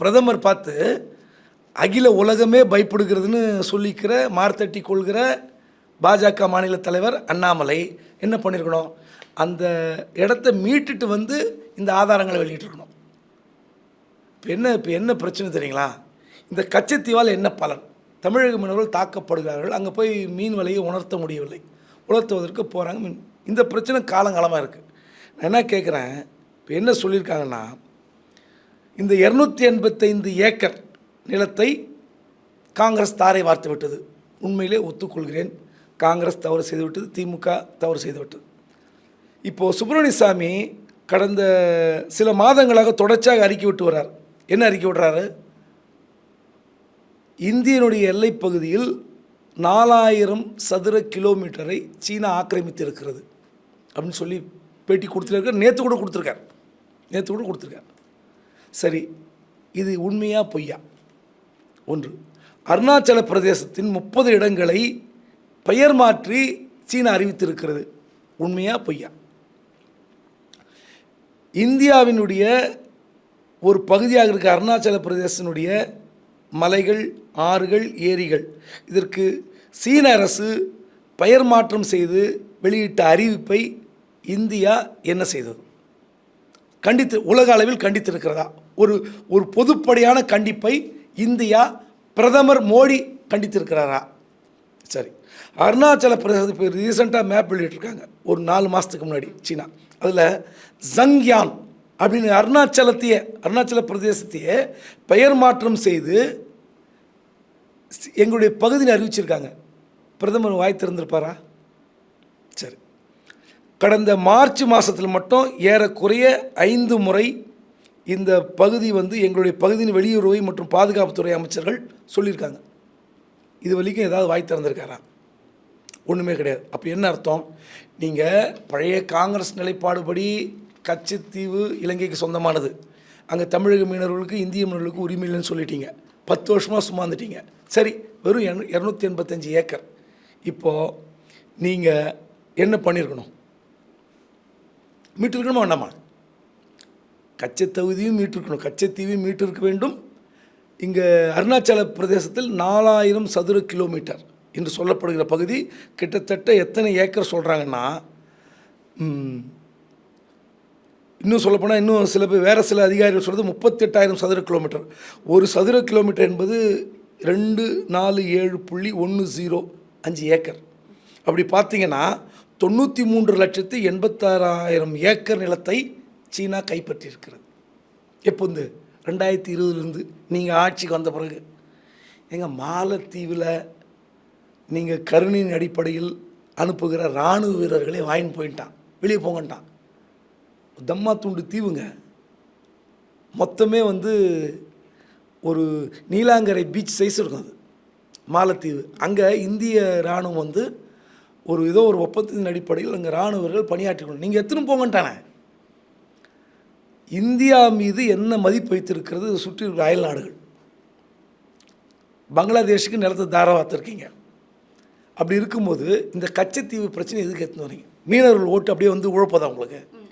பிரதமர் பார்த்து அகில உலகமே பயப்படுகிறதுன்னு சொல்லிக்கிற மார்த்தட்டி கொள்கிற பாஜக மாநில தலைவர் அண்ணாமலை என்ன பண்ணியிருக்கணும் அந்த இடத்த மீட்டுட்டு வந்து இந்த ஆதாரங்களை வெளியிட்டிருக்கணும் இப்போ என்ன இப்போ என்ன பிரச்சனை தெரியுங்களா? இந்த கச்சத்தீவால் என்ன பலன்? தமிழக மீனவர்கள் தாக்கப்படுகிறார்கள். அங்கே போய் மீன் விலையை உணர்த்த முடியவில்லை. உணர்த்துவதற்கு போகிறாங்க மீன். இந்த பிரச்சனை காலங்காலமாக இருக்குது நான் என்ன கேட்குறேன் இப்போ என்ன சொல்லியிருக்காங்கன்னா இந்த இரநூத்தி எண்பத்தைந்து ஏக்கர் நிலத்தை காங்கிரஸ் தாரை வார்த்து விட்டது. உண்மையிலே ஒத்துக்கொள்கிறேன். காங்கிரஸ் தவறு செய்துவிட்டது திமுக தவறு செய்துவிட்டது. இப்போது சுப்பிரமணிய சாமி கடந்த சில மாதங்களாக தொடர்ச்சியாக அறிக்கை விட்டு வர்றார். என்ன அறிக்கை விடுறாரு? இந்தியனுடைய எல்லைப் பகுதியில் நாலாயிரம் சதுர கிலோமீட்டரை சீனா ஆக்கிரமித்து இருக்கிறது அப்படின்னு சொல்லி பேட்டி கொடுத்துருக்காரு. நேற்று கூட கொடுத்துருக்கார். நேற்று கூட கொடுத்துருக்கார். சரி இது உண்மையா பொய்யா? ஒன்று அருணாச்சல பிரதேசத்தின் முப்பது இடங்களை பெயர் மாற்றி சீனா அறிவித்திருக்கிறது. உண்மையா பொய்யா? இந்தியாவினுடைய ஒரு பகுதியாக இருக்க அருணாச்சல பிரதேசனுடைய மலைகள் ஆறுகள் ஏரிகள் இதற்கு சீன அரசு பெயர் மாற்றம் செய்து வெளியிட்ட அறிவிப்பை இந்தியா என்ன செய்தது? கண்டித்து உலக அளவில் கண்டித்திருக்கிறதா? ஒரு ஒரு பொதுப்படையான கண்டிப்பை இந்தியா பிரதமர் மோடி கண்டித்திருக்கிறாரா? சரி. அருணாச்சல பிரதேச இப்போ ரீசெண்டாக மேப் வெளியிட்டிருக்காங்க. ஒரு நாலு மாதத்துக்கு முன்னாடி சீனா. அதில் ஜங்யான் அப்படின்னு அருணாச்சலத்தையே அருணாச்சல பிரதேசத்தையே பெயர் மாற்றம் செய்து எங்களுடைய பகுதியில் அறிவிச்சிருக்காங்க. பிரதமர் வாய் திறந்திருப்பாரா? சரி. கடந்த மார்ச் மாதத்தில் மட்டும் ஏறக்குறைய ஐந்து முறை இந்த பகுதி வந்து எங்களுடைய பகுதியின் வெளியுறவு மற்றும் பாதுகாப்புத்துறை அமைச்சர்கள் சொல்லியிருக்காங்க. இது வரைக்கும் ஏதாவது வாய் திறந்திருக்காரா? ஒன்றுமே கிடையாது. அப்போ என்ன அர்த்தம்? நீங்கள் பழைய காங்கிரஸ் நிலைப்பாடுபடி கச்சத்தீவு இலங்கைக்கு சொந்தமானது. அங்கே தமிழக மீனவர்களுக்கு இந்திய மீனவர்களுக்கு உரிமை இல்லைன்னு சொல்லிட்டீங்க. பத்து வருஷமாக சும்மாந்துட்டீங்க சரி வெறும் எண்ணூ இரநூத்தி எண்பத்தஞ்சு ஏக்கர். இப்போது நீங்கள் என்ன பண்ணியிருக்கணும் மீட்டிருக்கணுமா வேண்டாமா? கச்சத்தகுதியும் மீட்டிருக்கணும். கச்சத்தீவையும் மீட்டிருக்க வேண்டும். இங்கே அருணாச்சல பிரதேசத்தில் நாலாயிரம் சதுர கிலோமீட்டர் என்று சொல்லப்படுகிற பகுதி கிட்டத்தட்ட எத்தனை ஏக்கர் சொல்கிறாங்கன்னா இன்னும் சொல்லப்போனால் இன்னும் சில பேர் வேறு சில அதிகாரிகள் சொல்கிறது முப்பத்தெட்டாயிரம் சதுர கிலோமீட்டர். ஒரு சதுர கிலோமீட்டர் என்பது ரெண்டு நாலு ஏழு புள்ளி ஒன்று ஜீரோ அஞ்சு ஏக்கர். அப்படி பார்த்தீங்கன்னா தொண்ணூற்றி மூன்று லட்சத்து எண்பத்தாறாயிரம் ஏக்கர் நிலத்தை சீனா கைப்பற்றியிருக்கிறது. எப்போ ரெண்டாயிரத்தி இருபதுலேருந்து நீங்கள் ஆட்சிக்கு வந்த பிறகு எங்கள் மாலத்தீவில் நீங்கள் கருணையின் அடிப்படையில் அனுப்புகிற இராணுவ வீரர்களே வாங்கின்னு போயிட்டான். வெளியே போங்கன்ட்டான். தம்மா துண்டு தீவுங்க. மொத்தமே வந்து ஒரு நீலாங்கரை பீச் சைஸ் இருக்கும் அது மாலத்தீவு. அங்கே இந்திய இராணுவம் வந்து ஒரு ஏதோ ஒரு ஒப்பந்தத்தின் அடிப்படையில் அங்கே இராணுவர்கள் பணியாற்றிக்கணும் நீங்கள் எத்தனை போங்கன்ட்டானே. இந்தியா மீது என்ன மதிப்பு வைத்திருக்கிறது? சுற்றி இருக்கிற அயல் நாடுகள். பங்களாதேஷுக்கு நிலத்தை தாராவாத்திருக்கீங்க அப்படி இருக்கும்போது இந்த கச்சத்தீவு பிரச்சனை எதுக்கு எடுத்துன்னு வரீங்க? மீனவர்கள் ஓட்டு அப்படியே வந்து உழப்பதா உங்களுக்கு?